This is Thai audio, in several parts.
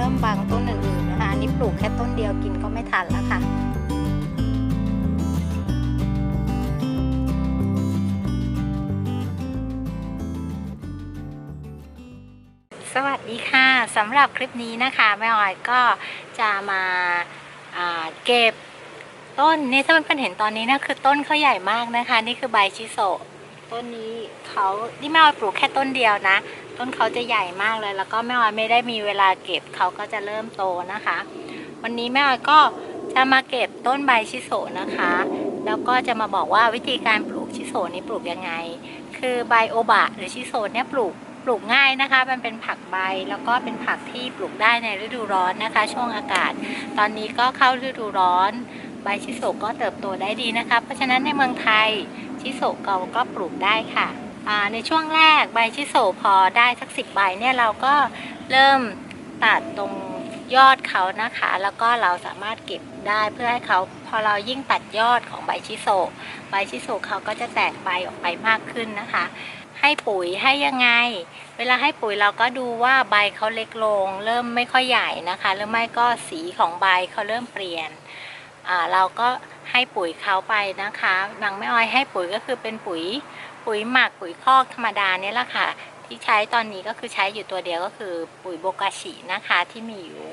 ริ่มบางต้นอื่นๆนะคะอันนี้ปลูกแค่ต้นเดียวกินก็ไม่ทันแล้วค่ะสวัสดีค่ะสำหรับคลิปนี้นะคะแม่ออยก็จะมาาเก็บต้นนี่ถ้าเพื่อนๆเห็นตอนนี้นะคือต้นเขาใหญ่มากนะคะ นี่คือใบชิโซต้นนี้เขาที่แม่ออยปลูกแค่ต้นเดียวนะ ต้นเขาจะใหญ่มากเลย แล้วก็แม่ออยไม่ได้มีเวลาเก็บเขาก็จะเริ่มโตนะคะ วันนี้แม่ออยก็จะมาเก็บต้นใบชิโซนะคะ แล้วก็จะมาบอกว่าวิธีการปลูกชิโซนี้ปลูกยังไง คือใบโอบะหรือชิโซเนี่ยปลูกปลูกง่ายนะคะ มันเป็นผักใบแล้วก็เป็นผักที่ปลูกได้ในฤดูร้อนนะคะ ช่วงอากาศ ตอนนี้ก็เข้าฤดูร้อน ใบชิโซก็เติบโตได้ดีนะคะ เพราะฉะนั้นในเมืองไทยชิโซเราก็ปลูกได้ค่ะ ในช่วงแรกใบชิโซะพอได้สักสิบใบเนี่ยเราก็เริ่มตัดตรงยอดเขานะคะ แล้วก็เราสามารถเก็บได้เพื่อให้เขาพอเรายิ่งตัดยอดของใบชิโซะใบชิโซะเขาก็จะแตกใบออกไปมากขึ้นนะคะ ให้ปุ๋ยให้ยังไง เวลาให้ปุ๋ยเราก็ดูว่าใบเขาเล็กลง เริ่มไม่ค่อยใหญ่นะคะหรือไม่ก็สีของใบเขาเริ่มเปลี่ยนเราก็ ให้ปุ๋ยเขาไปนะคะบางไม่อ้อยให้ปุ๋ยก็คือเป็นปุ๋ยปุ๋ยหมักปุ๋ยคอกธรรมดาเนี่ยแหละค่ะ ที่ใช้ตอนนี้ก็คือใช้อยู่ตัวเดียวก็คือปุ๋ยโบกาชินะคะที่มีอยู่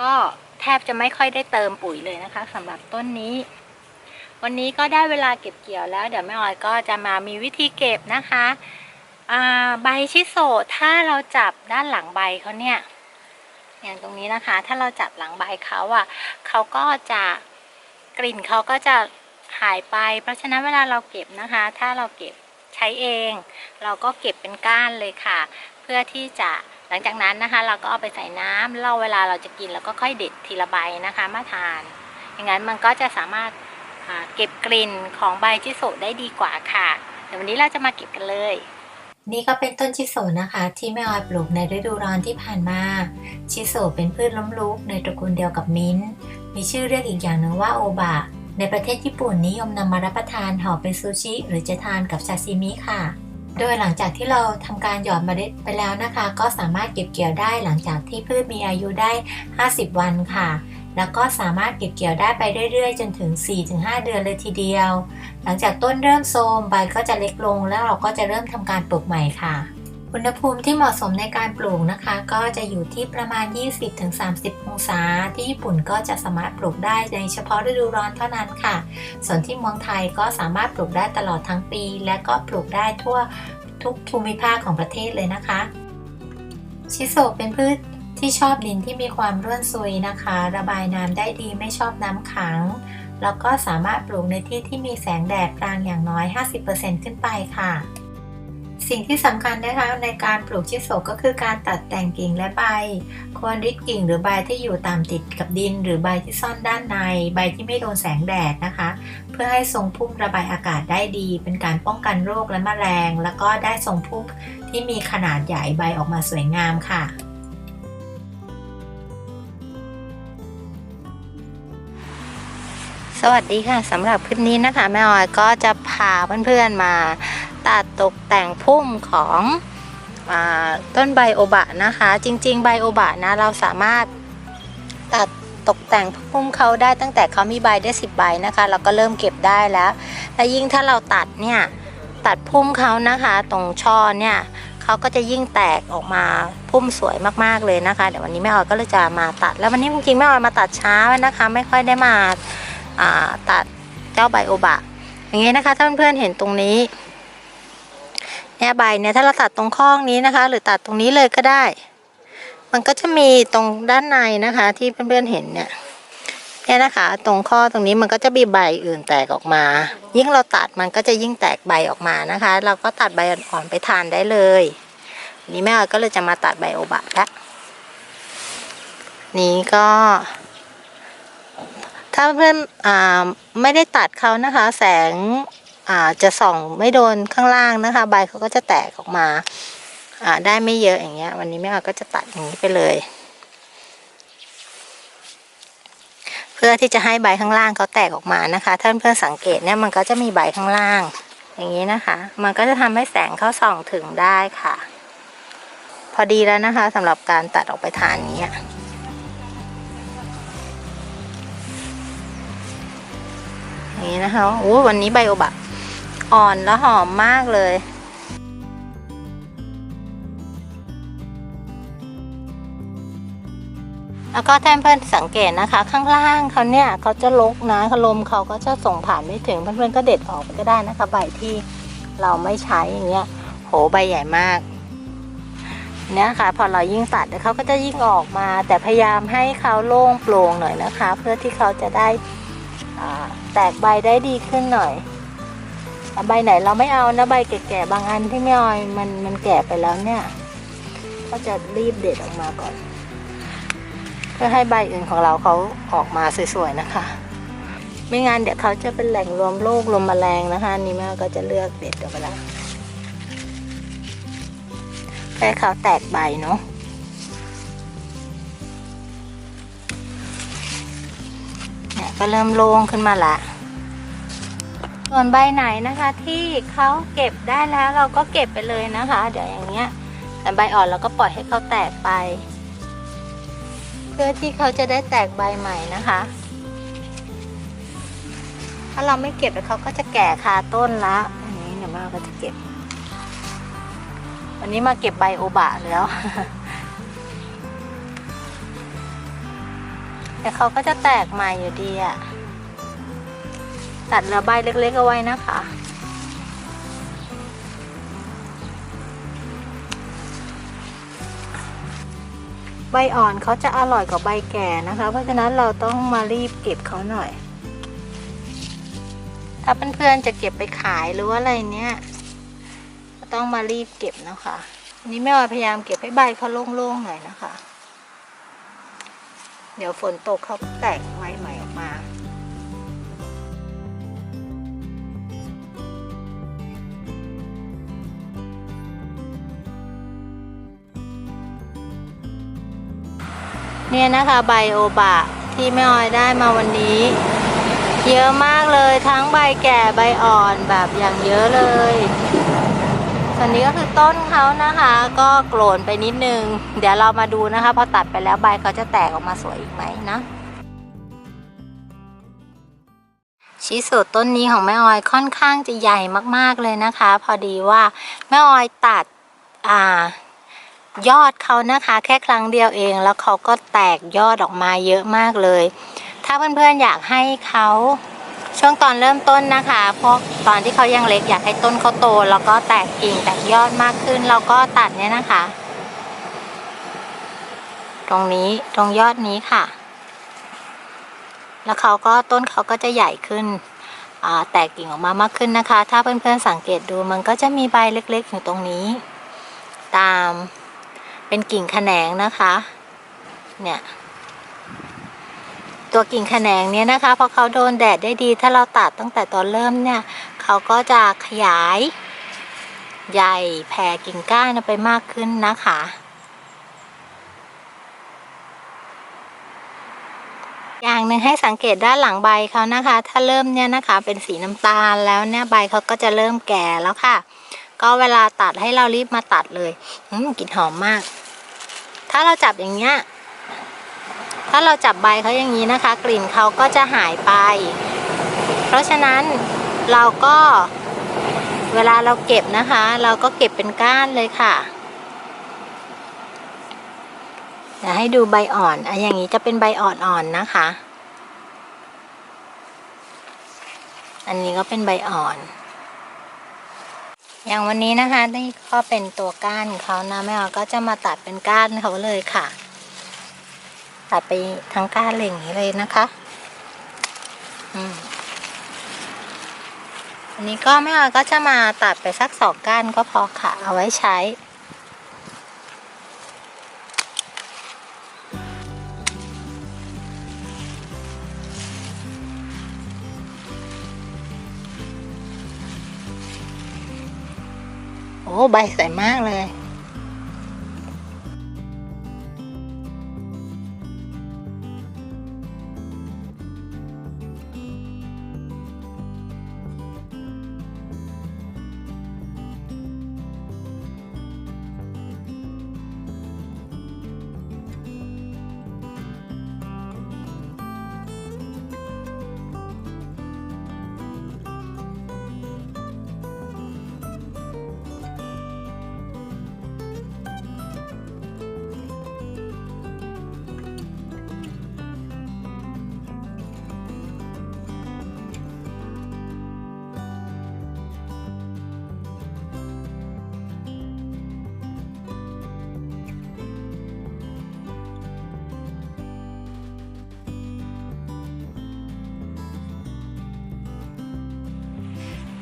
ก็แทบจะไม่ค่อยได้เติมปุ๋ยเลยนะคะสำหรับต้นนี้ วันนี้ก็ได้เวลาเก็บเกี่ยวแล้ว เดี๋ยวแม่ออยก็จะมามีวิธีเก็บนะคะใบชิโซะถ้าเราจับด้านหลังใบเขาเนี่ยอย่างตรงนี้นะคะ ถ้าเราจับหลังใบเขาอะเขาก็จะ กลิ่นเขาก็จะหายไป เพราะฉะนั้นเวลาเราเก็บนะคะ ถ้าเราเก็บใช้เอง เราก็เก็บเป็นก้านเลยค่ะ เพื่อที่จะหลังจากนั้นนะคะ เราก็เอาไปใส่น้ำเราเวลาเราจะกินเราก็ค่อยเด็ดทีละใบนะคะ มาทาน อย่างนั้นมันก็จะสามารถาเก็บกลิ่นของใบชิโซได้ดีกว่าค่ะเดี๋ยววันนี้เราจะมาเก็บกันเลย นี่ก็เป็นต้นชิโซนะคะ ที่แม่ออยปลูกในฤดูร้อนที่ผ่านมา ชิโซเป็นพืชล้มลุกในตระกูลเดียวกับมิ้นท์ มีชื่อเรียกอีกอย่างหนึ่งว่าโอบะ ในประเทศญี่ปุ่นนิยมนำมารับประทานห่อเป็นซูชิ หรือจะทานกับซาซิมิค่ะ โดยหลังจากที่เราทำการหยอดเมล็ดไปแล้วนะคะ ก็สามารถเก็บเกี่ยวได้หลังจากที่พืชมีอายุได้ 50 วันค่ะแล้วก็สามารถเก็บเกี่ยวได้ไปเรื่อยๆ จนถึง 4-5 เดือนเลยทีเดียว หลังจากต้นเริ่มโทรมใบก็จะเล็กลงแล้วเราก็จะเริ่มทำการปลูกใหม่ค่ะ อุณหภูมิที่เหมาะสมในการปลูกนะคะ ก็จะอยู่ที่ประมาณ 20-30 องศา ที่ญี่ปุ่นก็จะสามารถปลูกได้ในเฉพาะฤดูร้อนเท่านั้นค่ะ ส่วนที่เมืองไทยก็สามารถปลูกได้ตลอดทั้งปี และก็ปลูกได้ทั่วทุกภูมิภาคของประเทศเลยนะคะ ชิโซเป็นพืชที่ชอบดินที่มีความร่วนซุยนะคะ ระบายน้ำได้ดีไม่ชอบน้ำขัง แล้วก็สามารถปลูกในที่ที่มีแสงแดดกลางอย่างน้อย 50%ขึ้นไปค่ะ สิ่งที่สำคัญนะคะในการปลูกชิโซก็คือการตัดแต่งกิ่งและใบ ควรริดกิ่งหรือใบที่อยู่ตามติดกับดิน หรือใบที่ซ่อนด้านใน ใบที่ไม่โดนแสงแดดนะคะ เพื่อให้ทรงพุ่มระบายอากาศได้ดี เป็นการป้องกันโรคและแมลง แล้วก็ได้ทรงพุ่มที่มีขนาดใหญ่ใบออกมาสวยงามค่ะสวัสดีค่ะสำหรับคลิปนี้นะคะแม่ออยก็จะพาเพื่อนๆมา ตัดตกแต่งพุ่มของอต้นไบโอบะนะคะ จริงๆไบโอบะนะเราสามารถตัดตกแต่งพุ่มเขาได้ตั้งแต่เขามีใบได้ 10 ใบนะคะ เราก็เริ่มเก็บได้แล้ว และยิ่งถ้าเราตัดเนี่ยตัดพุ่มเขานะคะ ตรงช่อเนี่ยเขาก็จะยิ่งแตกออกมาพุ่มสวยมากๆเลยนะคะเดี๋ยววันนี้แม่ออยก็เลยจะมาตัด แล้ววันนี้จริงๆแม่ออยมาตัดช้าไว้นะคะ ไม่ค่อยได้มาาตัดเจ้าใบโอบะ อย่างนี้นะคะถ้าเพื่อนๆเห็นตรงนี้ เนี่ยใบเนี่ยถ้าเราตัดตรงข้องนี้นะคะ หรือตัดตรงนี้เลยก็ได้ มันก็จะมีตรงด้านในนะคะ ที่เพื่อนๆเห็นเนี่ยเนี่ยนะคะ ตรงข้อตรงนี้มันก็จะมีใบอื่นแตกออกมา ยิ่งเราตัดมันก็จะยิ่งแตกใบออกมานะคะ เราก็ตัดใบอ่อนๆไปทานได้เลยนนี้แม่ก็เลยจะมาตัดใบโอบะแล้วนี้ก็ ถ้าเพื่อนอ่าไม่ได้ตัดเขานะคะ แสง จะส่องไม่โดนข้างล่างนะคะ ใบเขาก็จะแตกออกมาได้ไม่เยอะอย่างเงี้ย วันนี้แม่ก็จะตัดอย่างนี้ไปเลย เพื่อที่จะให้ใบข้างล่างเขาแตกออกมานะคะท่านเพื่อนสังเกตเนี่ยมันก็จะมีใบข้างล่าง อย่างนี้นะคะ มันก็จะทำให้แสงเข้าส่องถึงได้ค่ะ พอดีแล้วนะคะ สำหรับการตัดออกไปทานนี้นี่นะคะโอ้วันนี้ใบโอบะ อ่อนแล้วหอมมากเลย แล้วก็ท่านเพื่อนสังเกตนะคะ ข้างล่างเขาเนี่ยเขาจะลกนะลมเขาก็จะส่งผ่านไม่ถึงเพื่อนๆก็เด็ดออกไปก็ได้นะคะ ใบที่เราไม่ใช้อย่างเงี้ย โหใบใหญ่มากเนี่ยค่ะพอเรายิ่งตัดเขาก็จะยิ่งออกมา แต่พยายามให้เขาโล่งโปร่งหน่อยนะคะ เพื่อที่เขาจะได้แตกใบได้ดีขึ้นหน่อย ใบไหนเราไม่เอานะใบแก่ๆบางอันที่ไม่ออยมันมันแก่ไปแล้วเนี่ย ก็จะรีบเด็ดออกมาก่อน เพื่อให้ใบอื่นของเราเขาออกมาสวยๆนะคะ ไม่งั้นเดี๋ยวเขาจะเป็นแหล่งรวมโรครวมแมลงนะคะนนี่แม่ก็จะเลือกเด็ดออกไปแล้วให้เขาแตกใบเนาะเนี่ยก็เริ่มโล่งขึ้นมาละ ส่วนใบไหนนะคะที่เขาเก็บได้แล้วเราก็เก็บไปเลยนะคะ เดี๋ยวอย่างเงี้ย แต่ใบอ่อนเราก็ปล่อยให้เขาแตกไป เพื่อที่เขาจะได้แตกใบใหม่นะคะ ถ้าเราไม่เก็บเขาก็จะแก่คาต้นละอันนี้เดี๋ยวมาก็จะเก็บ วันนี้มาเก็บใบโอบะแล้วแต่เขาก็จะแตกใหม่อยู่ดีอะ ตัดเหลือใบเล็กๆเอาไว้นะคะ ใบอ่อนเขาจะอร่อยกว่าใบแก่นะคะ เพราะฉะนั้นเราต้องมารีบเก็บเขาหน่อย ถ้าเพื่อนๆจะเก็บไปขายหรือว่าอะไรเนี้ยต้องมารีบเก็บนะคะนนี้แม่ออยพยายามเก็บให้ใบเขาโล่งๆหน่อยนะคะ เดี๋ยวฝนตกเขาแตกใบใหม่ออกมา เนี่ยนะคะใบโอบะที่แม่ออยได้มาวันนี้ เยอะมากเลยทั้งใบแก่ใบอ่อนแบบอย่างเยอะเลยส่วนนี้ก็คือต้นเขานะคะ ก็โกรนไปนิดนึง เดี๋ยวเรามาดูนะคะ พอตัดไปแล้วใบเขาจะแตกออกมาสวยอีกไหมนะชิสุต้นนี้ของแม่ออยค่อนข้างจะใหญ่มากๆเลยนะคะ พอดีว่าแม่ออยตัดอ่า ยอดเขานะคะ แค่ครั้งเดียวเอง แล้วเขาก็แตกยอดออกมาเยอะมากเลย ถ้าเพื่อนๆอยากให้เขาช่วงตอนเริ่มต้นนะคะพราะตอนที่เขายังเล็กอยากให้ต้นเขาโต แล้วก็แตกกิ่งแตกยอดมากขึ้นเราก็ตัดเนี่ยนะคะ ตรงนี้ตรงยอดนี้ค่ะ แล้วเขาก็ต้นเขาก็จะใหญ่ขึ้นแตกกิ่งออกมามากขึ้นนะคะ ถ้าเพื่อนๆสังเกตดูมันก็จะมีใบเล็กๆอยู่ตรงนี้ ตาม เป็นกิ่งแขนงนะคะ เนี่ย ตัวกิ่งแขนงเนี้ยนะคะพอเขาโดนแดดได้ดี ถ้าเราตัดตั้งแต่ตอนเริ่มเนี่ย เขาก็จะขยาย ใหญ่แผ่กิ่งก้านไปมากขึ้นนะคะอย่างหนึ่งให้สังเกตด้านหลังใบเขานะคะ ถ้าเริ่มเนี่ยนะคะ เป็นสีน้ำตาลแล้วเนี่ยใบเขาก็จะเริ่มแก่แล้วค่ะ ก็เวลาตัดให้เรารีบมาตัดเลยอืมกลิ่นหอมมาก ถ้าเราจับอย่างเงี้ย ถ้าเราจับใบเขาอย่างนี้นะคะ กลิ่นเขาก็จะหายไป เพราะฉะนั้นเราก็เวลาเราเก็บนะคะ เราก็เก็บเป็นก้านเลยค่ะเดี๋ยวให้ดูใบอ่อนอะอย่างนี้จะเป็นใบอ่อนๆนะคะ อันนี้ก็เป็นใบอ่อน อย่างวันนี้นะคะนี่ก็เป็นตัวก้านเขานะแม่ออก็จะมาตัดเป็นก้านเขาเลยค่ะ ตัดไปทั้งก้านเลยอย่างนี้เลยนะคะ อืมอันนี้ก็แม่ออยก็จะมาตัดไปสักสองก้านก็พอค่ะ เอาไว้ใช้ ใบใสมากเลย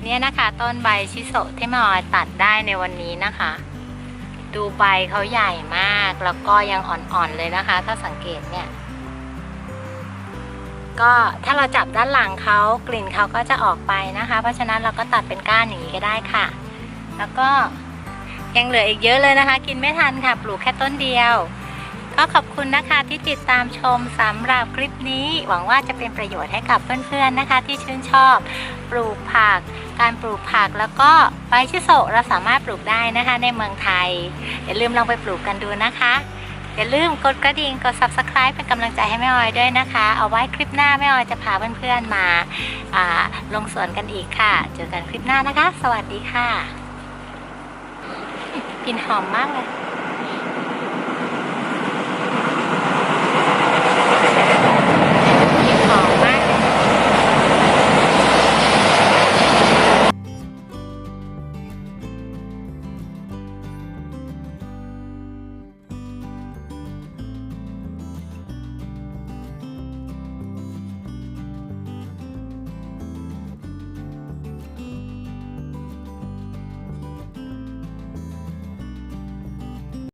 เนี่ยนะคะต้นใบชิโซที่ม่ออยตัดได้ในวันนี้นะคะ ดูใบเขาใหญ่มากแล้วก็ยังอ่อนๆเลยนะคะ ถ้าสังเกตเนี่ยก็ถ้าเราจับด้านหลังเขากลิ่นเขาก็จะออกไปนะคะ เพราะฉะนั้นเราก็ตัดเป็นก้านอย่างนี้ก็ได้ค่ะ แล้วก็ยังเหลืออีกเยอะเลยนะคะ กินไม่ทันค่ะ ปลูกแค่ต้นเดียว ก็ขอบคุณนะคะที่ติดตามชมสำหรับคลิปนี้ หวังว่าจะเป็นประโยชน์ให้กับเพื่อนๆนะคะ ที่ชื่นชอบ ปลูกผัก การปลูกผักแล้วก็ใบชิโซเราสามารถปลูกได้นะคะ ในเมืองไทย อย่าลืมลองไปปลูกกันดูนะคะ อย่าลืมกดกระดิ่งกด subscribe เป็นกำลังใจให้แม่ออยด้วยนะคะ เอาไว้คลิปหน้าแม่ออยจะพาเพื่อนๆมาาลงสวนกันอีกค่ะ เจอกันคลิปหน้านะคะ สวัสดีค่ะกลิ่นหอมมากเลย